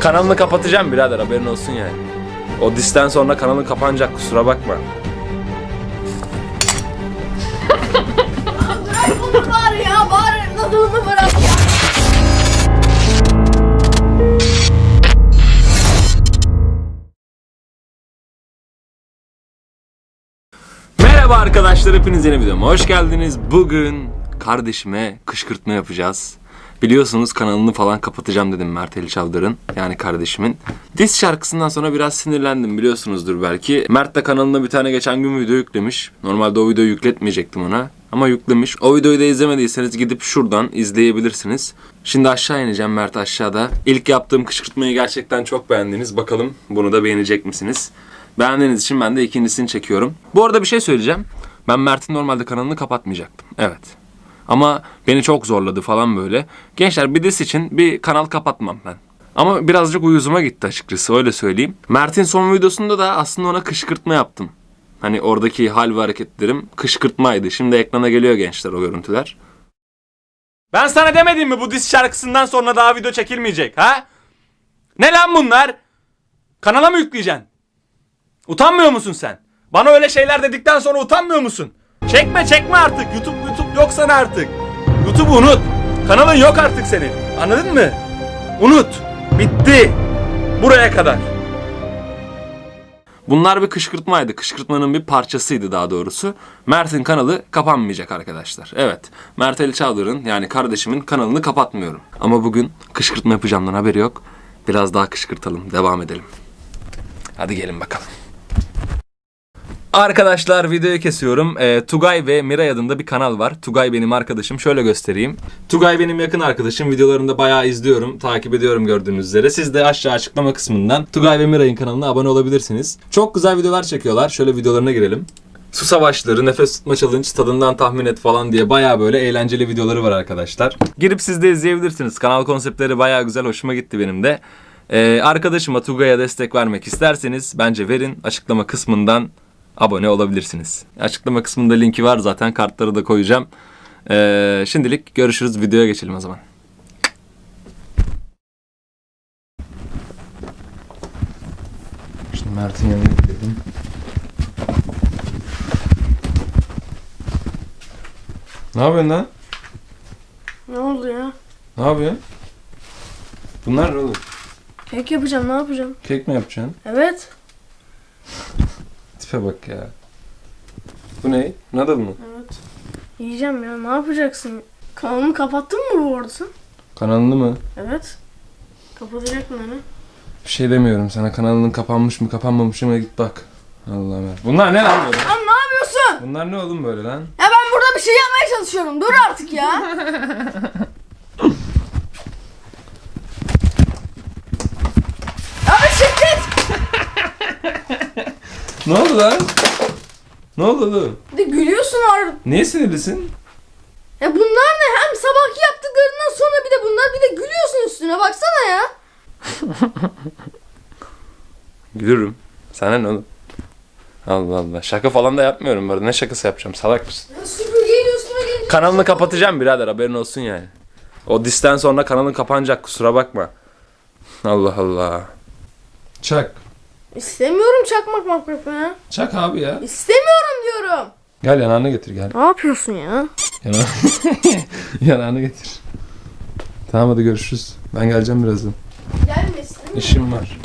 Kanalını kapatacağım birader haberin olsun yani. O disten sonra kanalın kapanacak kusura bakma. Bunu var ya var adamını bırak ya. Merhaba arkadaşlar hepiniz yeni videoma hoş geldiniz. Bugün kardeşime kışkırtma yapacağız. Biliyorsunuz kanalını falan kapatacağım dedim Mert Ali Çavdar'ın yani kardeşimin. Diss şarkısından sonra biraz sinirlendim biliyorsunuzdur belki. Mert de kanalına bir tane geçen gün video yüklemiş. Normalde o videoyu yükletmeyecektim ona. Ama yüklemiş. O videoyu da izlemediyseniz gidip şuradan izleyebilirsiniz. Şimdi aşağı ineceğim Mert aşağıda. İlk yaptığım kışkırtmayı gerçekten çok beğendiniz. Bakalım bunu da beğenecek misiniz? Beğendiğiniz için ben de ikincisini çekiyorum. Bu arada bir şey söyleyeceğim. Ben Mert'in normalde kanalını kapatmayacaktım. Evet. Ama beni çok zorladı falan böyle. Gençler bir diss için bir kanal kapatmam ben. Ama birazcık uyuzuma gitti açıkçası öyle söyleyeyim. Mert'in son videosunda da aslında ona kışkırtma yaptım. Hani oradaki hal ve hareketlerim kışkırtmaydı. Şimdi ekrana geliyor gençler o görüntüler. Ben sana demedim mi bu diss şarkısından sonra daha video çekilmeyecek ha? Ne lan bunlar? Kanala mı yükleyeceksin? Utanmıyor musun sen? Bana öyle şeyler dedikten sonra utanmıyor musun? Çekme çekme artık. YouTube YouTube yok sana artık. YouTube'u unut. Kanalın yok artık senin. Anladın mı? Unut. Bitti. Buraya kadar. Bunlar bir kışkırtmaydı. Kışkırtmanın bir parçasıydı daha doğrusu. Mert'in kanalı kapanmayacak arkadaşlar. Evet. Mert Ali Çağlar'ın yani kardeşimin kanalını kapatmıyorum. Ama bugün kışkırtma yapacağımdan haberi yok. Biraz daha kışkırtalım. Devam edelim. Hadi gelin bakalım. Arkadaşlar videoyu kesiyorum. Ee, Tugay ve Miray adında bir kanal var. Tugay benim arkadaşım. Şöyle göstereyim. Tugay benim yakın arkadaşım. Videolarını da bayağı izliyorum. Takip ediyorum gördüğünüz üzere. Siz de aşağı açıklama kısmından Tugay ve Miray'ın kanalına abone olabilirsiniz. Çok güzel videolar çekiyorlar. Şöyle videolarına girelim. Su savaşları, nefes tutma challenge, tadından tahmin et falan diye bayağı böyle eğlenceli videoları var arkadaşlar. Girip siz de izleyebilirsiniz. Kanal konseptleri bayağı güzel, hoşuma gitti benim de. Ee, arkadaşıma Tugay'a destek vermek isterseniz bence verin. Açıklama kısmından abone olabilirsiniz. Açıklama kısmında linki var zaten. Kartları da koyacağım. Ee, şimdilik görüşürüz. Videoya geçelim o zaman. Şimdi Mert'in yanına gidelim. Ne yapıyorsun lan? Ne oldu ya? Ne yapıyorsun? Bunlar ne oğlum? Kek yapacağım ne yapacağım? Kek mi yapacaksın? Evet. Tipe bak ya. Bu ne? Nadal mı? Evet. Yiyeceğim ya ne yapacaksın? Kanalımı kapattın mı bu arada sen? Kanalını mı? Evet. Kapatacak mı hani? Bir şey demiyorum sana kanalının kapanmış mı kapanmamış mı git bak. Allah'ım ya. Bunlar ne lan böyle? Lan ne yapıyorsun? Bunlar ne oğlum böyle lan? Ya ben burada bir şey yapmaya çalışıyorum. Dur artık ya. Abi çık git. Ne oldu lan? Ne oldu oğlum? Bir de gülüyorsun abi. Niye sinirlisin? Ya bunlar ne? Hem sabahki yaptıklarından sonra bir de bunlar bir de gülüyorsun üstüne. Baksana ya. Gülürüm. Sana ne oğlum? Allah Allah. Şaka falan da yapmıyorum böyle. Ne şakası yapacağım? Salak mısın? ya süpürgeyle üstüme gelince. Kanalını kapatacağım birader haberin olsun yani. O disten sonra kanalın kapanacak kusura bakma. Allah Allah. Çak. İstemiyorum çakmak makmak ya. Çak abi ya. İstemiyorum diyorum. Gel yanağını getir gel. Ne yapıyorsun ya? Yanağını, yanağını getir. Tamam hadi görüşürüz. Ben geleceğim birazdan. Gelmesin. İşim var.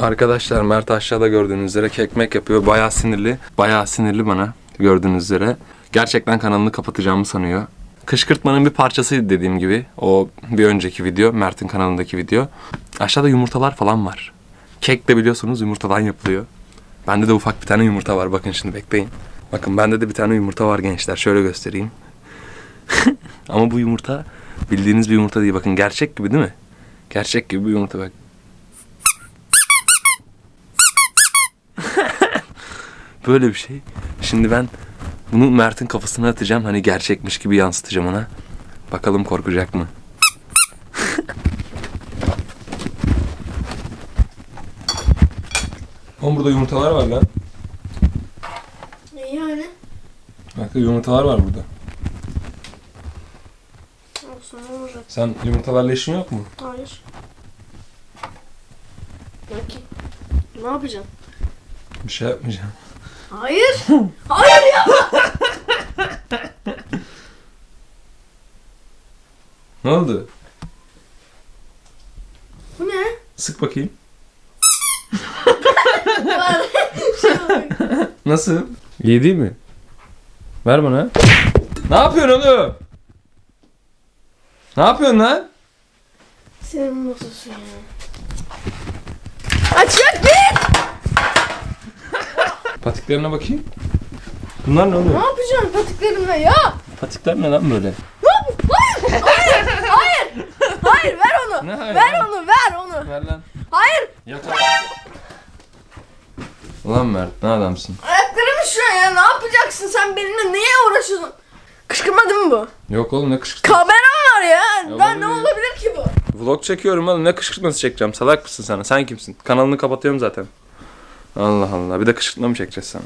Arkadaşlar Mert aşağıda gördüğünüz üzere kekmek yapıyor. Bayağı sinirli. Bayağı sinirli bana gördüğünüz üzere. Gerçekten kanalını kapatacağımı sanıyor. Kışkırtmanın bir parçasıydı dediğim gibi. O bir önceki video. Mert'in kanalındaki video. Aşağıda yumurtalar falan var. Kek de biliyorsunuz yumurtadan yapılıyor. Bende de ufak bir tane yumurta var. Bakın şimdi bekleyin. Bakın bende de bir tane yumurta var gençler. Şöyle göstereyim. Ama bu yumurta bildiğiniz bir yumurta değil. Bakın gerçek gibi değil mi? Gerçek gibi bir yumurta bak. Böyle bir şey. Şimdi ben bunu Mert'in kafasına atacağım. Hani gerçekmiş gibi yansıtacağım ona. Bakalım korkacak mı? Oğlum burada yumurtalar var lan. Ne yani? Bak yumurtalar var burada. Olsun ne olacak? Sen yumurtalarla işin yok mu? Hayır. Peki. Ne yapacaksın? Bir şey yapmayacağım. Hayır. Hayır ya. ne oldu? Bu ne? Sık bakayım. Var. şey oluyor. Nasıl? İyi değil mi? Ver bana. Ne yapıyorsun oğlum? Ne yapıyorsun lan? Senin nasılsın ya? Aç ya git. Patiklerine bakayım. Bunlar ne Ne oluyor? yapacaksın patiklerimle ya? Patikler ne lan böyle? Ne yap? Hayır. Hayır. Hayır. Hayır ver onu. Ne hayır? ver onu ver onu. Ver lan. Hayır. Yat. Ulan Mert ne adamsın? Ayaklarım şu an ya. Ne yapacaksın sen benimle? Niye uğraşıyorsun? Kışkırtma değil mi bu? Yok oğlum ne kışkırtma. Kameram var ya. Ben ne olabilir. olabilir ki bu? Vlog çekiyorum oğlum ne kışkırtması çekeceğim salak mısın sana sen kimsin? Kanalını kapatıyorum zaten. Allah Allah bir de kışkırtma mı çekeceğiz sana?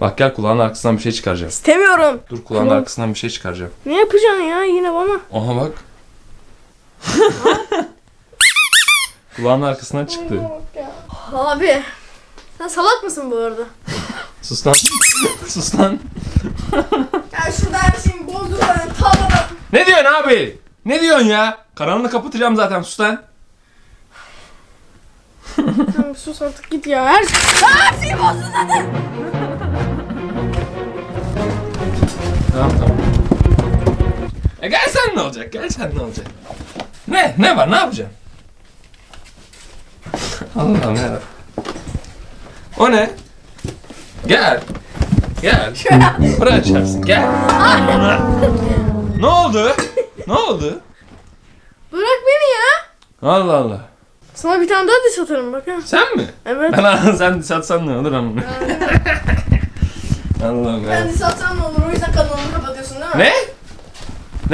Bak gel kulağın arkasından bir şey çıkaracağım. İstemiyorum. Dur kulağın Kulağın- arkasından bir şey çıkaracağım. Ne yapacaksın ya yine bana? Aha bak. kulağın arkasından çıktı. Abi. Sen salak mısın bu arada? Sus lan. Sus lan. Ya şurada her şeyin bozdu ben tavada. Ne diyorsun abi? Ne diyorsun ya? Kanalını kapatacağım zaten sus lan. Tamam sus artık git ya. Her, her şeyi bozdu zaten. Tamam tamam. E gel sen ne olacak? Gel sen ne olacak? Ne? Ne var? Ne yapacaksın? Allah'ım ya. O ne? Gel. Gel. Buraya açarsın. Gel. ne oldu? Ne oldu? Bırak beni ya. Allah Allah. Sana bir tane daha diş atarım bak ha. Sen mi? Evet. Ben sen satsan ne olur ama. Allah'ım ya. Ben diş atsam ne olur o yüzden kanalımı kapatıyorsun değil mi? Ne?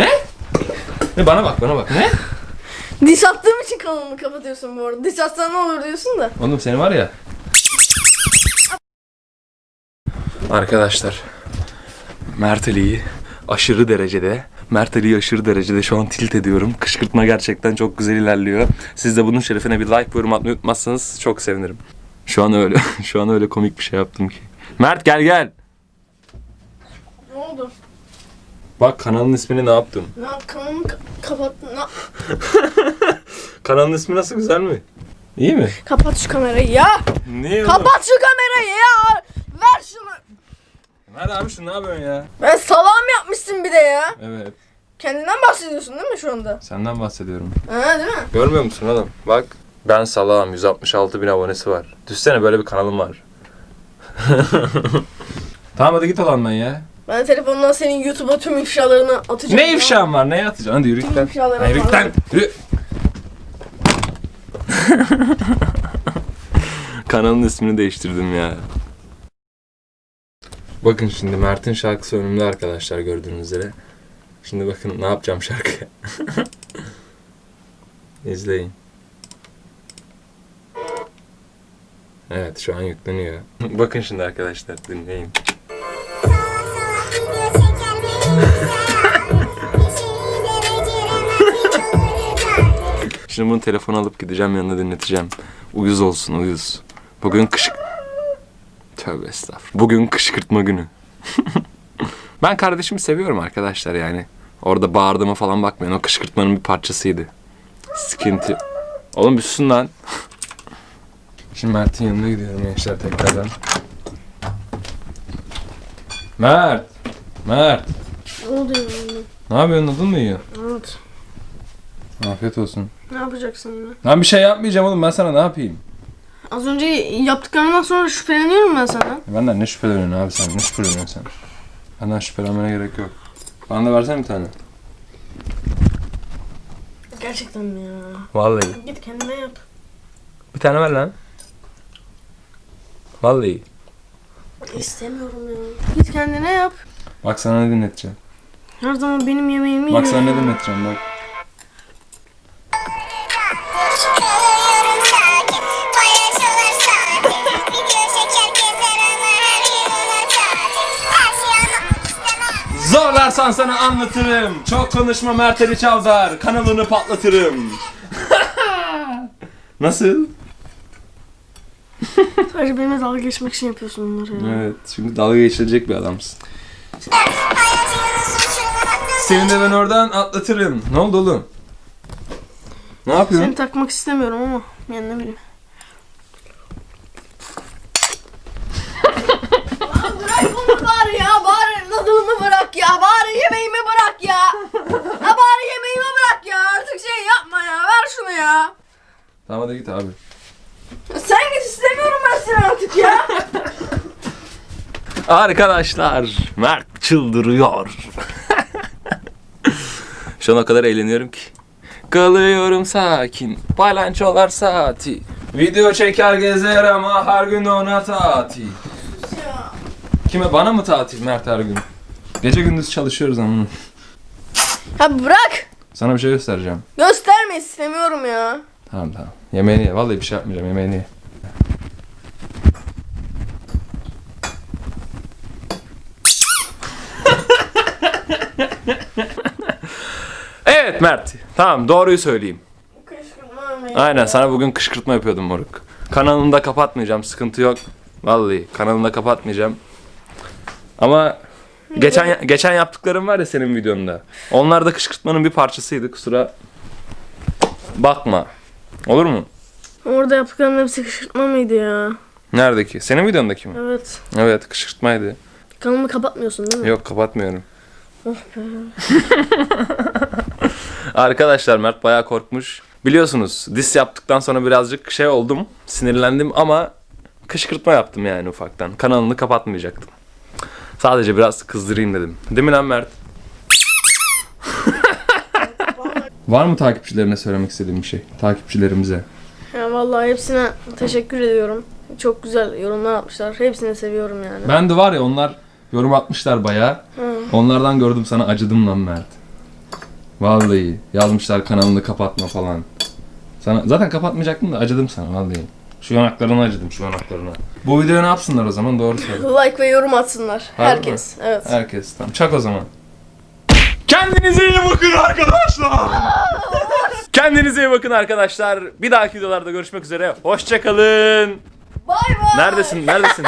Ne? Ne bana bak bana bak. Ne? Diş attığım için kanalımı kapatıyorsun bu arada. Diş atsan ne olur diyorsun da. Oğlum seni var ya. Arkadaşlar. Mert Ali'yi aşırı derecede Mert Ali'yi aşırı derecede şu an tilt ediyorum. Kışkırtma gerçekten çok güzel ilerliyor. Siz de bunun şerefine bir like yorum atmayı unutmazsanız çok sevinirim. Şu an öyle şu an öyle komik bir şey yaptım ki. Mert gel gel. Ne oldu? Bak kanalın ismini ne yaptım? Ne yap- kanalımı ka- kapattın. Ne Kanalın ismi nasıl güzel mi? İyi mi? Kapat şu kamerayı ya. Niye Kapat şu kamerayı ya. Ver şunu. Mert abi şu ne yapıyorsun ya? Ben salam yapmışsın bir de ya. Evet. Kendinden bahsediyorsun değil mi şu anda? Senden bahsediyorum. Ha değil mi? Görmüyor musun oğlum? Bak ben salağım 166 bin abonesi var. Düşsene böyle bir kanalım var. tamam hadi git alandan ya. Ben telefondan senin YouTube'a tüm ifşalarını atacağım. Ne ya. ifşam var? Neye atacaksın? Hadi yürü git lan. ifşaları Hadi yürü git var. lan. Yürü. Kanalın ismini değiştirdim ya. Bakın şimdi Mert'in şarkısı önümde arkadaşlar gördüğünüz üzere. Şimdi bakın ne yapacağım şarkıya. İzleyin. Evet şu an yükleniyor. bakın şimdi arkadaşlar dinleyin. Şimdi bunu telefona alıp gideceğim yanına dinleteceğim. Uyuz olsun uyuz. Bugün kış... Tövbe estağfurullah. Bugün kışkırtma günü. ben kardeşimi seviyorum arkadaşlar yani. Orada bağırdığıma falan bakmayın. O kışkırtmanın bir parçasıydı. Sıkıntı. Oğlum bir susun lan. Şimdi Mert'in yanına gidiyorum gençler tekrardan. Mert. Mert. Ne oldu ya? Ne yapıyorsun? Odun mu yiyorsun? Evet. Afiyet olsun. Ne yapacaksın yine? Ben bir şey yapmayacağım oğlum. Ben sana ne yapayım? Az önce yaptıklarından sonra şüpheleniyorum ben senden. Benden ne şüpheleniyorsun abi sen? Ne şüpheleniyorsun sen? Benden şüphelenmene gerek yok. Bana da versene bir tane. Gerçekten mi ya? Vallahi. Git kendine yap. Bir tane ver lan. Vallahi. İstemiyorum ya. Git kendine yap. Bak sana ne dinleteceğim. Her zaman benim yemeğimi Bak sana yiyor. ne dinleteceğim bak. Zorlarsan sana anlatırım. Çok konuşma Mert Ali Çavdar. Kanalını patlatırım. Nasıl? Sadece benimle dalga geçmek için yapıyorsun bunları ya. Evet, şimdi dalga geçilecek bir adamsın. Seni de ben oradan atlatırım. Ne oldu oğlum? Ne yapıyorsun? Seni takmak istemiyorum ama yani ne bileyim. bırak onu bari ya bari nadılımı bırak ya bari yemeğimi bırak ya. Ya bari yemeğimi bırak ya artık şey yapma ya ver şunu ya. Tamam hadi git abi. Sen git istemiyorum ben seni artık ya. Arkadaşlar, Mert çıldırıyor. Şu an o kadar eğleniyorum ki. Kalıyorum sakin, palançolar saati. Video çeker gezer ama her gün ona tatil. Kime? Bana mı tatil Mert her gün? Gece gündüz çalışıyoruz ama. Ya bırak. Sana bir şey göstereceğim. Gösterme istemiyorum ya. Tamam tamam. Yemeğini ye. Vallahi bir şey yapmayacağım. Yemeğini ye. evet Mert. Tamam doğruyu söyleyeyim. Aynen sana bugün kışkırtma yapıyordum moruk. Kanalını da kapatmayacağım. Sıkıntı yok. Vallahi kanalını da kapatmayacağım. Ama geçen geçen yaptıklarım var ya senin videonda. Onlar da kışkırtmanın bir parçasıydı. Kusura bakma. Olur mu? Orada yaptıklarım hepsi kışkırtma mıydı ya? Neredeki? Senin videondaki mi? Evet. Evet kışkırtmaydı. Kanalımı kapatmıyorsun değil mi? Yok kapatmıyorum. Arkadaşlar Mert bayağı korkmuş. Biliyorsunuz dis yaptıktan sonra birazcık şey oldum. Sinirlendim ama kışkırtma yaptım yani ufaktan. Kanalını kapatmayacaktım. Sadece biraz kızdırayım dedim. Değil mi lan Mert? Var mı takipçilerine söylemek istediğim bir şey? Takipçilerimize. Ya vallahi hepsine teşekkür ediyorum. Çok güzel yorumlar atmışlar. Hepsini seviyorum yani. Ben de var ya onlar yorum atmışlar bayağı. Onlardan gördüm sana acıdım lan Mert. Vallahi yazmışlar kanalını kapatma falan. Sana zaten kapatmayacaktım da acıdım sana vallahi. Şu yanaklarına acıdım şu yanaklarına. Bu videoya ne yapsınlar o zaman doğru söyle. Like ve yorum atsınlar. Harbi Herkes. Evet. Herkes tamam. Çak o zaman. Kendinize iyi bakın arkadaşlar. Kendinize iyi bakın arkadaşlar. Bir dahaki videolarda görüşmek üzere. Hoşçakalın. Bay bay. Neredesin? Neredesin?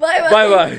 Bay bay. bay bay.